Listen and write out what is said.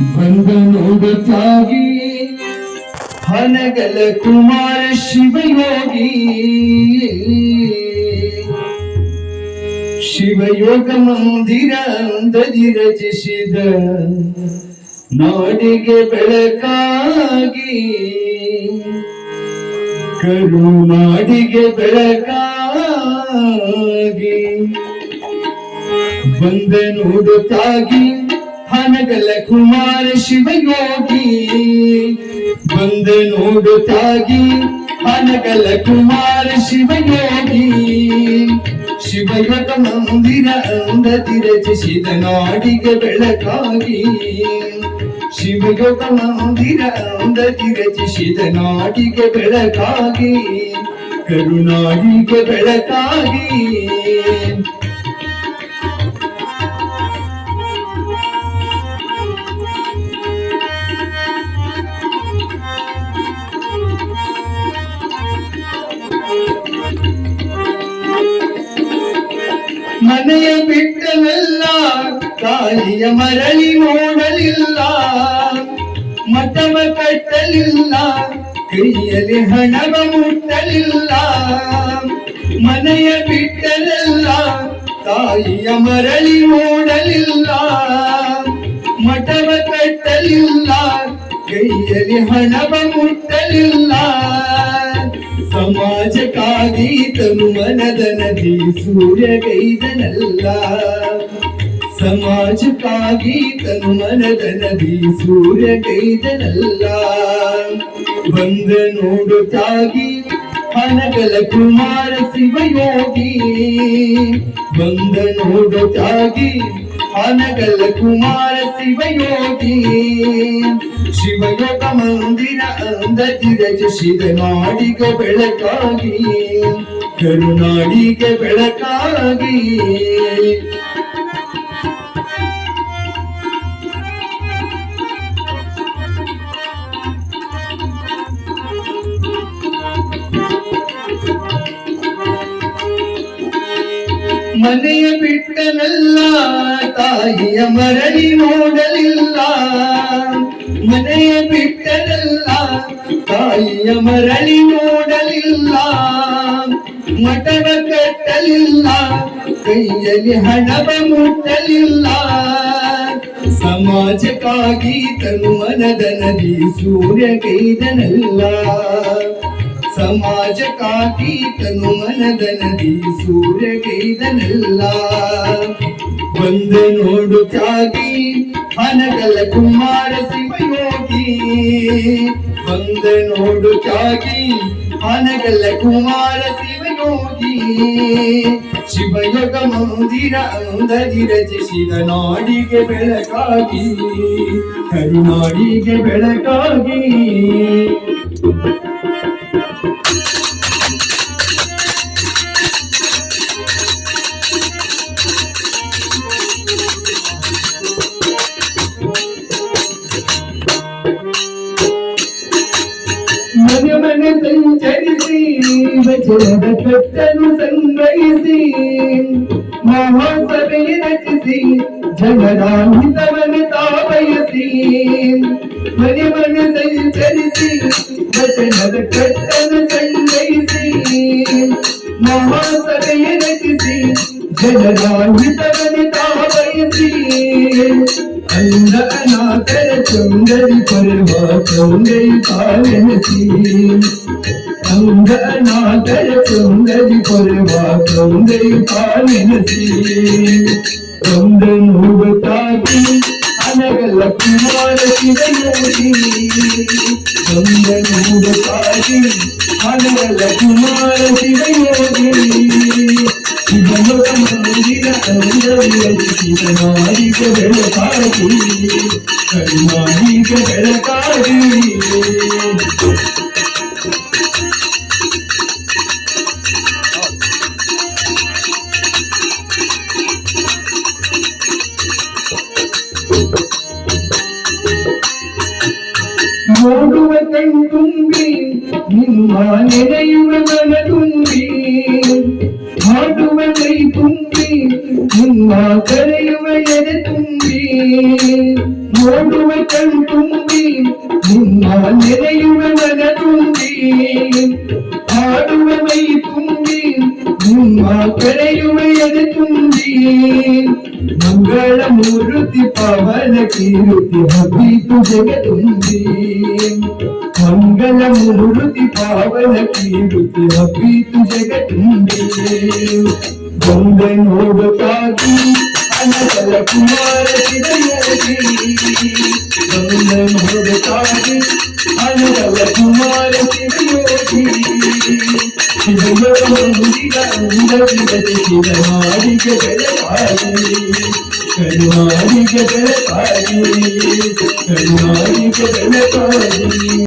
ಬಂದು ನೋಡುತ್ತಾಗಿ ಹನಗಲ ಕುಮಾರ ಶಿವಯೋಗಿ. ಶಿವಯೋಗ ಮಂದಿರ ಅಂದದಿ ರಚಿಸಿದ ನಾಡಿಗೆ ಬೆಳಕಾಗಿ. ಕರುನಾಡಿಗೆ ಬೆಳಕಾಗಿ. ಬಂದ ನೋಡುತ್ತಾಗಿ ಹನಗಲ ಕುಮಾರ ಶಿವಯೋಗಿ. ಬಂದು ನೋಡುತ್ತಾಗಿ ಹನಗಲ ಕುಮಾರ ಶಿವಯೋಗಿ. ಶಿವಯೋಗ ಮಂದಿರ ಅಂದತಿ ರಚಿಸಿದ ನಾಡಿಗೆ ಬೆಳಕಾಗಿ. ಶಿವಯೋಗ ಮಂದಿರ ಅಂದತಿ ರಚಿಸಿದ ನಾಡಿಗೆ ಬೆಳಕಾಗಿ. ಕರುನಾಡಿಗೆ ಬೆಳಕಾಗಿ. ಮನೆಯ ಬಿಟ್ಟನೆಲ್ಲ ತಾಯಿಯ ಮರಳಿ ನೋಡಲಿಲ್ಲ ಮಠವ ಕಟ್ಟಲಿಲ್ಲ ಕೈಯಲ್ಲಿ ಹಣವ ಮುಟ್ಟಲಿಲ್ಲ ಮನೆಯ ಬಿಟ್ಟನೆಲ್ಲ ತಾಯಿಯ ಮರಳಿ ನೋಡಲಿಲ್ಲ ಮಠವ ಕಟ್ಟಲಿಲ್ಲ ಕೈಯಲ್ಲಿ ಹಣವ ಮುಟ್ಟಲಿಲ್ಲ ಸಮಾಜಕ್ಕಾಗಿ ತನು ಮನದ ನದಿ ಸೂರ್ಯಗೈದನಲ್ಲ ಸಮಾಜಕ್ಕಾಗಿ ತನು ಮನದ ನದಿ ಸೂರ್ಯಗೈದನಲ್ಲ ಬಂದ ನೋಡುತ್ತಾಗಿ ಹನಗಲ ಕುಮಾರ ಶಿವಯೋಗಿ. ಬಂದ ನೋಡುತ್ತಾಗಿ ಹನಗಲ ಕುಮಾರ ಶಿವಯೋಗಿ. ಶಿವಯೋಗ ಮಂದಿರ ಅಂದತಿ ರಚಿಸಿದ ನಾಡಿಗೆ ಬೆಳಕಾಗಿ. ಕರುನಾಡಿಗೆ ಬೆಳಕಾಗಿ. ಮನೆಯ ಬಿಟ್ಟನಲ್ಲ, ತಾಯಿಯ ಮರಳಿ ನೋಡಲಿಲ್ಲ. ಮನೆಯ ಬಿಟ್ಟನಲ್ಲ, ತಾಯಿಯ ಮರಳಿ ನೋಡಲಿಲ್ಲ. ಮಠವ ಕಟ್ಟಲಿಲ್ಲ, ಕೈಯಲ್ಲಿ ಹಣವ ಮುಟ್ಟಲಿಲ್ಲ. ಸಮಾಜಕ್ಕಾಗಿ ತನು ಮನದ ನದಿ ಸೂರ್ಯ ಕೈದನಲ್ಲ. ಸಮಾಜಕ್ಕಾಗಿ ಕಾತೀತನು ಮನದನದಿ ಸೂರ್ಯ ಕೈದನಲ್ಲ ನೋಡು ನೋಡುತ್ತಾಗಿ ಹನಗಲ ಕುಮಾರ ಶಿವಯೋಗಿ ನೋಡು ನೋಡುತ್ತಾಗಿ ಹನಗಲ ಕುಮಾರ ಶಿವಯೋಗಿ ಶಿವಯೋಗ ಮಂದಿರ ಅಂದರಿ ರಚಿಸಿದ ನಾಡಿಗೆ ಬೆಳಕಾಗಿ, ಕರುನಾಡಿಗೆ ಬೆಳಕಾಗಿ. ವಚನದ ಕಟ್ಟನ್ನು ಸಂಗ್ರಹಿಸಿ ಮಹಾಸಭೆ ರಚಿಸಿ ಜನರ ಹಿತವನ್ನು ತಾವಯಸಿ ಮನೆ ಮನೆ ಸಂಚರಿಸಿ ವಚನದ ಕಟ್ಟನ್ನು ಸಂಗ್ರಹಿಸಿ ಮಹಾಸಭೆ ರಚಿಸಿ ಜನರ ಹಿತವನ್ನು ತಾವಯಸಿ ಅಂದ ಅನಾಥರ ಚೊಂಗರಿ ಪರ್ವ ಚೊಂಗರಿ ಪಾಲನಸಿ தங்க நாட்டல் தொந்தரி கொள்வா தொந்தை பாலினசி தொந்தை நூறு தாக்கி அனகல குமார சிவயோகி தொந்தை நூறு தாக்கி அனகல குமார சிவயோகி சிவமுக மந்திர கருணாதிக வெளக்காகி கருணாதிக வெளக்காகி கண் தும்பி நின்மானையுடன் மன தும்பி மாட்டுவதை தும்பி நின்மா கரையுவையத தும்பி ஓடுவை கண் தும்பி நின்மா நிறையுடன் மன தும்பி ஆடுவதை தும்பி நின்மா கரை ಮಂಗಳ ಮೂರ್ತಿ ಪವನ ಕೀರುತಿ ಹಬ್ಬಿತು ಜಗ ತುಂಬಿ ಮಂಗಲ ಮೂರ್ತಿ ಪಾವನ ಕೀರುತಿ ಹಬ್ಬಿತು ಜಗ ತುಂಬಿ ಗಂಗ ನೋಡುತ್ತಾಗಿ ಅನಕಲ ಕುಮಾರ ಶಿವಯೋಗಿ ಗಂಗ ನೋಡುತ್ತಾಗಿ ಅನಕಲ ಕುಮಾರ करुणारी के जल पारी करुणारी के जल पारी करुणारी के जल पारी